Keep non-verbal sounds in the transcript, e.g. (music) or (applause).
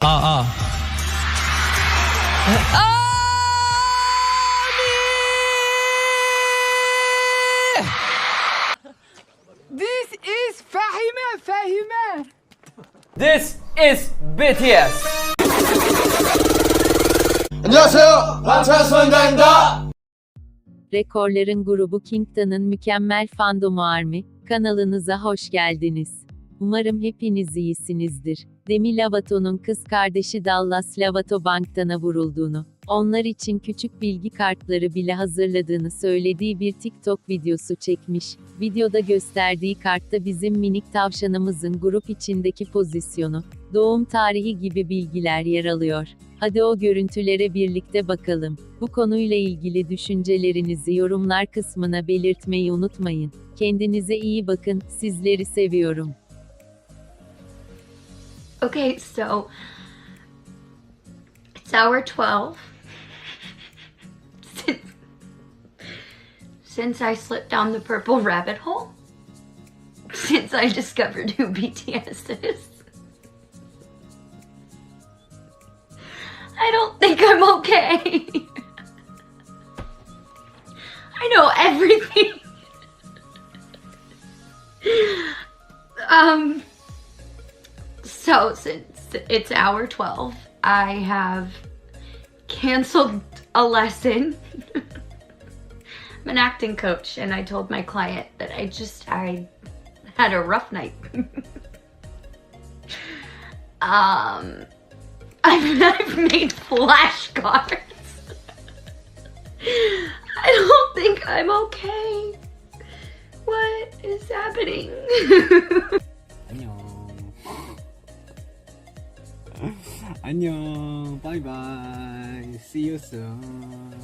아, 아. This is Fahime Fahime. This is BTS. 안녕하세요 방탄소년단입니다 Rekorların grubu Kington'ın mükemmel fandomu Army, kanalınıza hoş geldiniz. Umarım hepiniz iyisinizdir. Demi Lovato'nun kız kardeşi Dallas Lovato banktana vurulduğunu, onlar için küçük bilgi kartları bile hazırladığını söylediği bir TikTok videosu çekmiş. Videoda gösterdiği kartta bizim minik tavşanımızın grup içindeki pozisyonu, doğum tarihi gibi bilgiler yer alıyor. Hadi o görüntülere birlikte bakalım. Bu konuyla ilgili düşüncelerinizi yorumlar kısmına belirtmeyi unutmayın. Kendinize iyi bakın, sizleri seviyorum. Okay, so it's hour 12. Since, since I slipped down the purple rabbit hole, since I discovered who BTS is, I don't think I'm okay. I know everything. (laughs) um, so, since it's hour 12, I have canceled a lesson. (laughs) I'm an acting coach, and I told my client that I just, I had a rough night. (laughs) um, (laughs) I've, I've made flashcards. I don't think I'm okay. What is happening? 안녕. 바이바이. See you soon.